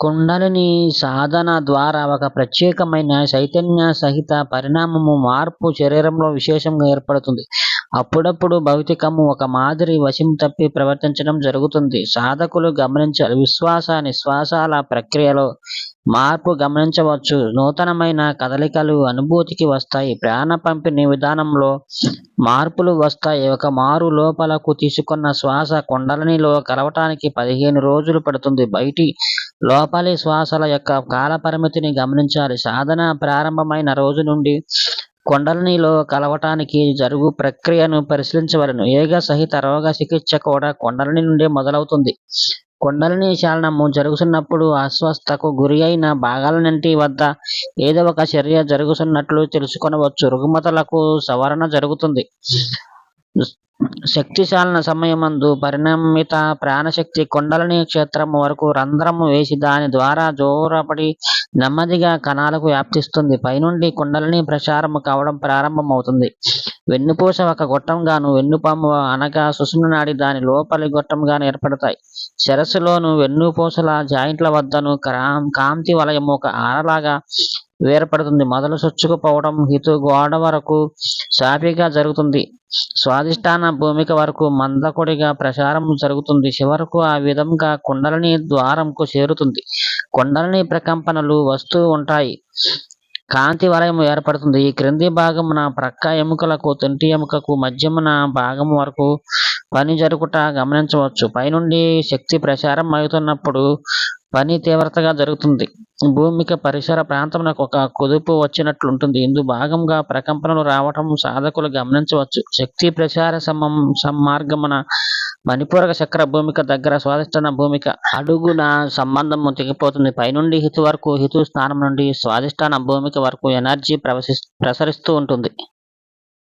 కుండలిని సాధన ద్వారా ఒక ప్రత్యేకమైన చైతన్య సహిత పరిణామము మార్పు శరీరంలో విశేషంగా ఏర్పడుతుంది. అప్పుడప్పుడు భౌతికము ఒక మాదిరి వశం తప్పి ప్రవర్తించడం జరుగుతుంది. సాధకులు గమనించాలి విశ్వాస నిశ్వాసాల ప్రక్రియలో మార్పు గమనించవచ్చు. నూతనమైన కదలికలు అనుభూతికి వస్తాయి. ప్రాణ పంపిణీ విధానంలో మార్పులు వస్తాయి. ఒక మారు లోపలకు తీసుకున్న శ్వాస కుండలినిలో కలవటానికి పదిహేను రోజులు పడుతుంది. బయటి లోపలి శ్వాసల యొక్క కాలపరిమితిని గమనించాలి. సాధన ప్రారంభమైన రోజు నుండి కుండలినిలో కలవటానికి జరుగు ప్రక్రియను పరిశీలించవలను. ఏగ సహిత రోగ చికిత్స కూడా కుండలిని నుండి మొదలవుతుంది. కొండలని చాలనము జరుగుతున్నప్పుడు అస్వస్థకు గురి అయిన భాగాలన్నింటి వద్ద ఏదో ఒక చర్య జరుగుతున్నట్లు తెలుసుకొనవచ్చు. రుగ్మతలకు సవరణ జరుగుతుంది. శక్తిశాలన సమయమందు పరిణమిత ప్రాణశక్తి కుండలిని క్షేత్రము వరకు రంధ్రము వేసి దాని ద్వారా జోరపడి నెమ్మదిగా కణాలకు వ్యాప్తిస్తుంది. పైనుండి కుండలిని ప్రసారము కావడం ప్రారంభమవుతుంది. వెన్నుపూస ఒక గొట్టంగాను వెన్నుపాము అనగా సుషుమ్న నాడి దాని లోపలి గొట్టంగాను ఏర్పడతాయి. శిరస్సులోను వెన్నుపూసల జాయింట్ల వద్దను కాంతి వలయము ఒక ఆరలాగా వేరపడుతుంది. మొదలు చొచ్చుకుపోవడం హితు గోడ వరకు సాపిగా జరుగుతుంది. స్వాదిష్టాన భూమిక వరకు మందకొడిగా ప్రచారం జరుగుతుంది. చివరకు ఆ విధంగా కుండలిని ద్వారంకు చేరుతుంది. కుండలిని ప్రకంపనలు వస్తూ ఉంటాయి. కాంతి వలయం ఏర్పడుతుంది. ఈ క్రింది భాగమున ప్రక్క ఎముకలకు తింటి ఎముకకు మధ్యమున భాగం వరకు పని జరుగుట గమనించవచ్చు. పైనుండి శక్తి ప్రసారం అవుతున్నప్పుడు పని తీవ్రతగా జరుగుతుంది. భూమిక పరిసర ప్రాంతమునకు ఒక కుదుపు వచ్చినట్లుంటుంది. ఇందు భాగంగా ప్రకంపనలు రావటం సాధకులు గమనించవచ్చు. శక్తి ప్రచార సమం సమ్మార్గమున మణిపూరక చక్ర భూమిక దగ్గర స్వాదిష్టాన భూమిక అడుగున సంబంధము తెగిపోతుంది. పైనుండి హితు వరకు హితు స్థానం నుండి స్వాదిష్టాన భూమిక వరకు ఎనర్జీ ప్రవసి ప్రసరిస్తూ ఉంటుంది.